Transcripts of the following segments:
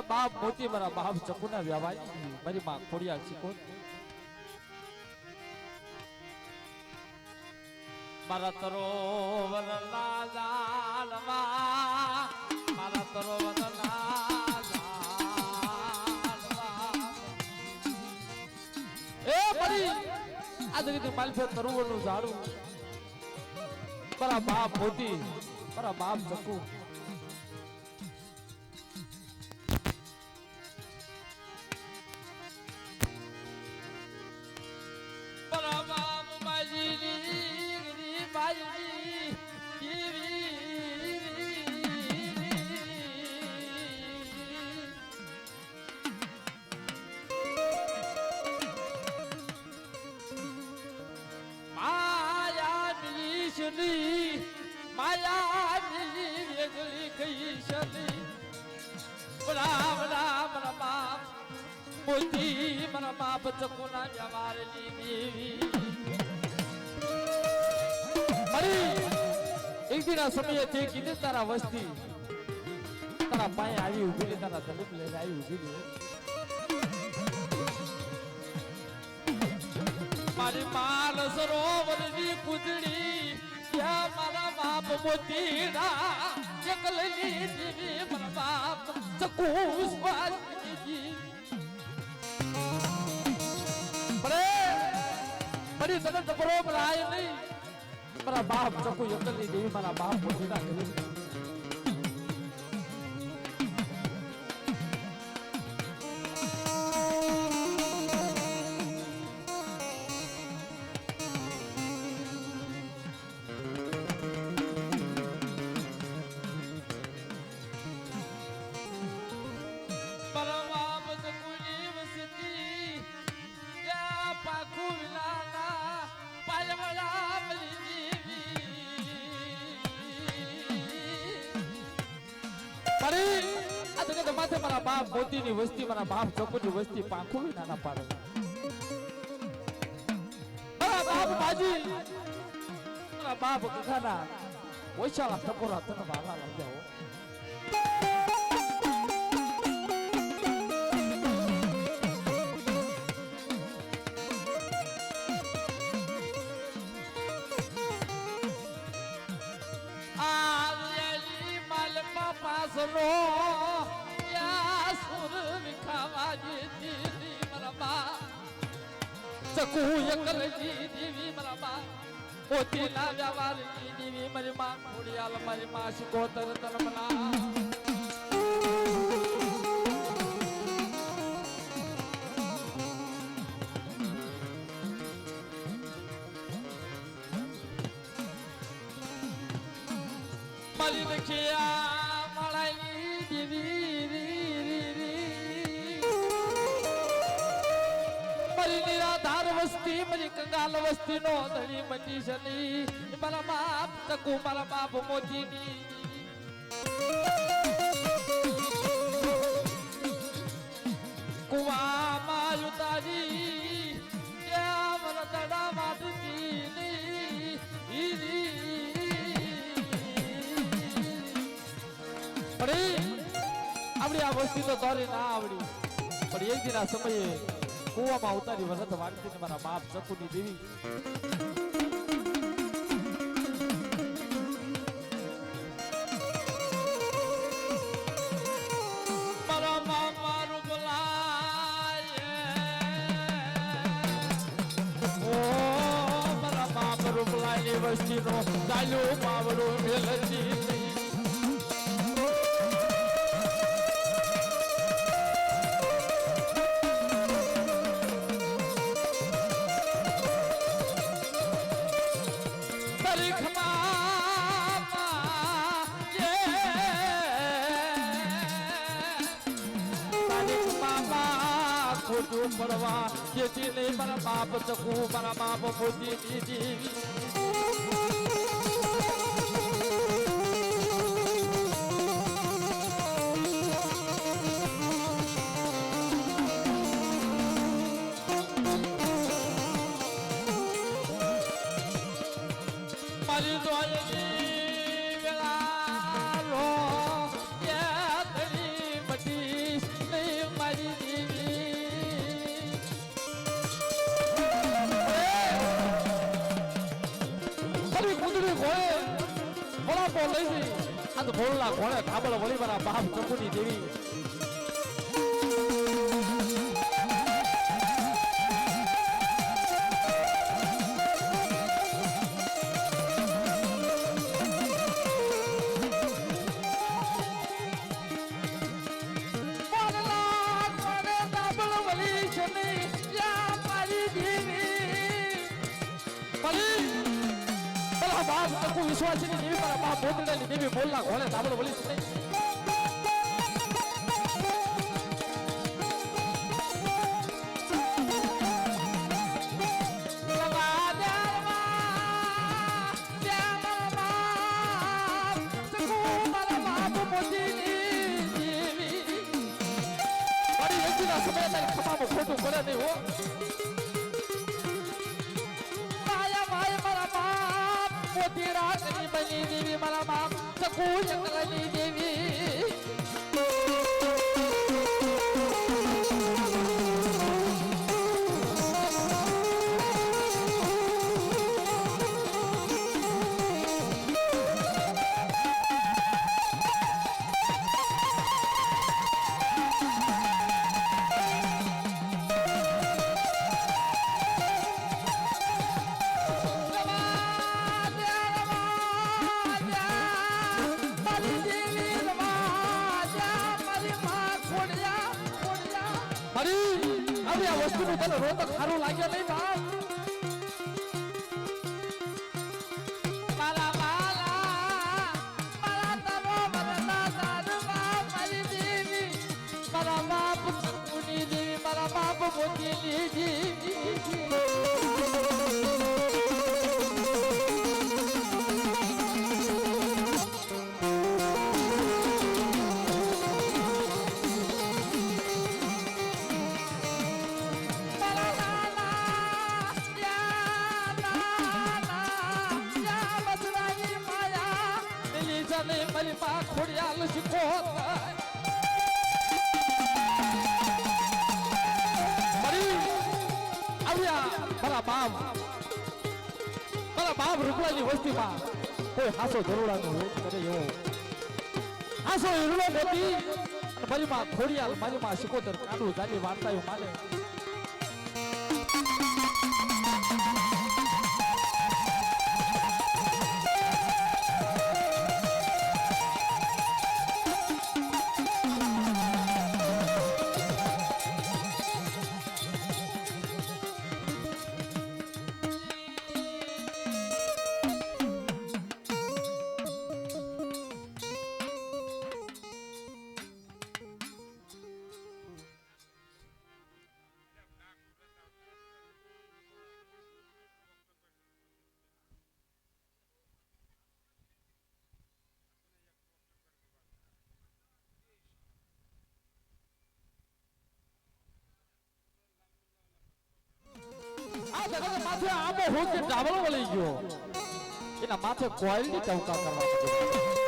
મારા બાપ મોતી મારા બાપ ચકુના વ્યવાય મારી માં ખોડિયા શીખો મારા તરોવર જાણવા મારા તરોવર જાણવા એ પરી, આ જગત માલફે તરુવરનું મારા બાપ મોતી મારા બાપ ચકુ માયા મિલી વેગળી કઈ શની બરા બરા બરા મોતી મારા બાપ ચકુના વ્યવહારની દેવી મારી એક દિન આ સમયે તે કીધી તારા વસ્તી તારા પાયે આવી ઊભી રહી તારા ધનુક લઈને આવી ઊભી મારી માલ સરોવરની કુદડી મારા બાપ મોતીડા એકલની જીવી મારા બાપ, ચકુ સ્વાદી બરે બરી તને ટપરો બરાય નહીં. મારા બાપ ચકુ એકલની જીવી મારા બાપ મોતીડા તો મારા બાપ મોતીની વસ્તી, મારા બાપ ચકુની વસ્તી પાંખુ નાના પાડે. મારા બાપ બાજી. મારા બાપ કખાના ઓછાલા ટકોરા તને વાલા લાગ્યા પાસનો વિખાવા જીતી મરબા ચકુ એકલજી દેવી મરબા પોતી ના વ્યવહારની દેવી મારી માં ખોડિયાલ મારી માં શિકોતર તરમના વસ્તી, મારી કંગાલ વસ્તી નો ધણી મચી શની મારા બાપ તકુ મારા બાપ મોતીની કુવા માં ઉતારી ત્યાં તડા દડા ની પડી. આપણી આ વસ્તી તો તારી ના આવડી. પણ એક દિના સમયે કુવામાં ઉતારી વરત વાળતી મારા બાપ ચકુની દેવી. મારા બાપ મારું બોલાય. ઓ, મારા બાપ રૂપલાની વસ્તીનો ચાલ્યો પાવડું મેલતી પડવા જેથી નહીં મારા બાપ ચકુ મારા બાપ મોતી દીધી. લઈ જઈ તો ભોળલા ઘોડે ધાબળ વળી મારા બાપ ચકુની દેવી. બાપ ચકુ વિશ્વાસની દેવી મારા બાપ બોતડેલી દેવી બોલના ઘોડે ધાબળ વળી છે ને. ખોટું પડે નહીં હો રાખની બની દેવી મારા બાપ ચકુ જંગલની દેવી આવી નું ભલે તને રોતક સારું લાગ્યો નહીં બાપ મારા બાપ સકુની દેવી મારા બાપ મારા બાપ રૂપલાની વસ્તીમાં. કોઈ હાસો ધરોડાનો વેચ કરે એવો. હાસો હિરલો મોતી મારી માં ખોડિયાલ મારી માં શિકોતર કાંડું જાલી વાર્તાઓ માને હોય કે ડાબલો વળી ગયો. એના માથે કોયલની ટવકા કરવા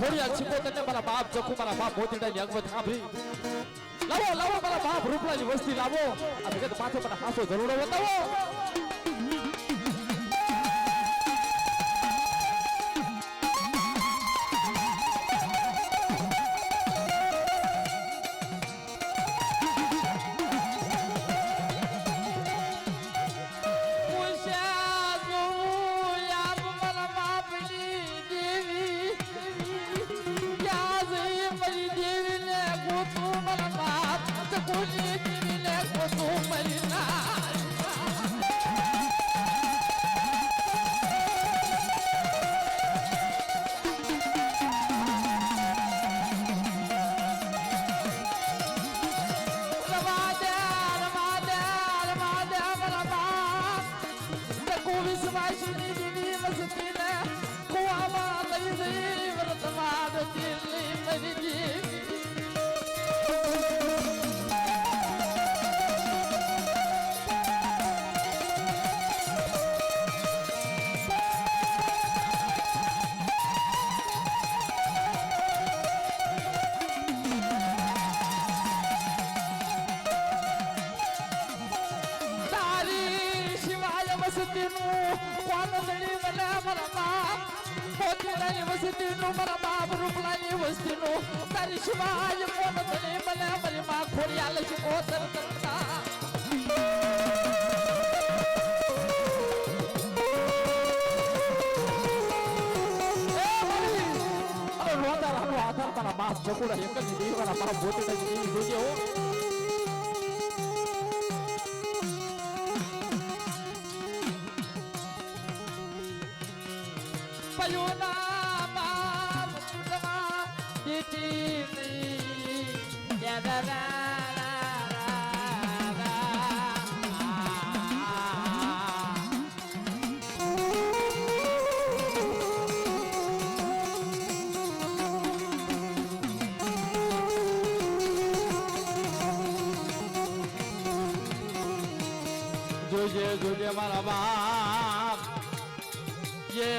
ખોડિયા છીપો તને મારા બાપ ચકુ મારા બાપ મોતીડાની અગવત હાંભળી લાવો લાવો, મારા બાપ, રૂપલાની વસ્તી લાવો. આ જગત માથે પણ હાસો જરૂર બતાવો. Como isso vai te? વસતીનું કોણ જણી મને મારા બાપ પોતીરાની વસતીનું, મારા બાપ રૂપલાની વસ્તીનું. તારી શિવાય કોણ જણી મને મારી! માં ખોડિયા લઈ કોતર કરતા આધાર તારા બાપ ચકુડા એક જ દેવાના મારા પોતીડા જોજે હો. પયુના રા રા. જોજે જોજે મારા બાપ જે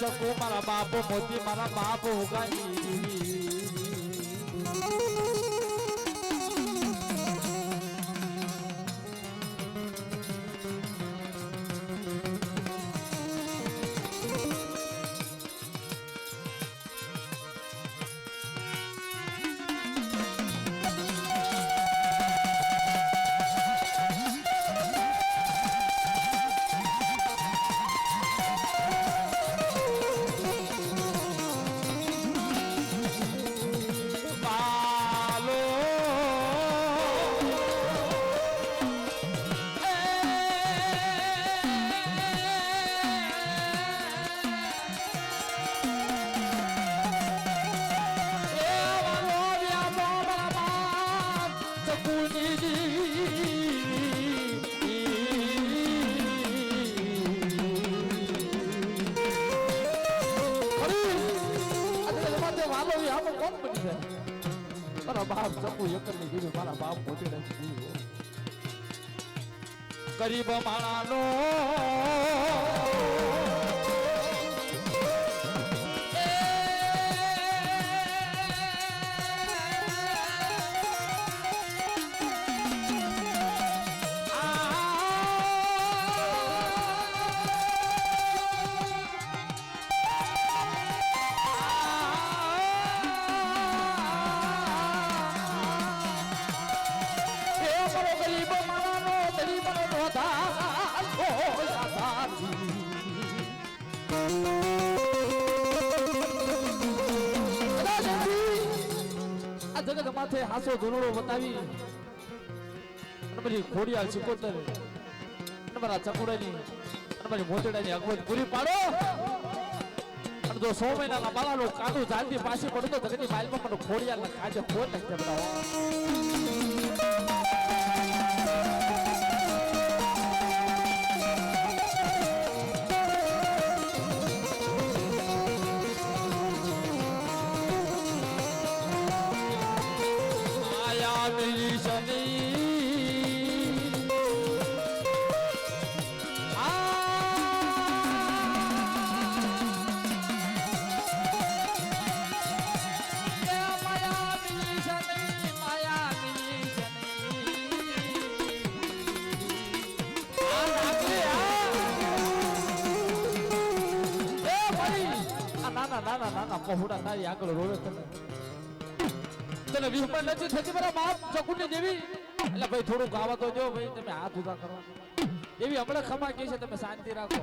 ચકુ મારા બાપ મોતી મારા બાપ ઉગાઈ મારા બાપ ચકુ એકરની જીવી મારા બાપ પોતે નથી જીવી ગરીબ જગત હાસો ધૂળો બતાવી અને પછી ખોડિયાલ સિકોતર મારા ચકુડાની અને મારી મોતડાની અગવત પૂરી પાડો. અને જો સો મહિનાના બાલાનું કાદું જાનથી પાછી પડતો જગતની માઇલમાં મને ખોડિયાલ કાજે ખોટ નાખી દે બધા નાના પહોળા તારી આગળ રોવે તને તને વિહમણ નથી થતી મારા બાપ ચકુની દેવી એટલે ભાઈ થોડું ગાવા તો જો ભાઈ, તમે હાથ ઉધા કરો. એવી હમણાં ખમા કે છે, તમે શાંતિ રાખો.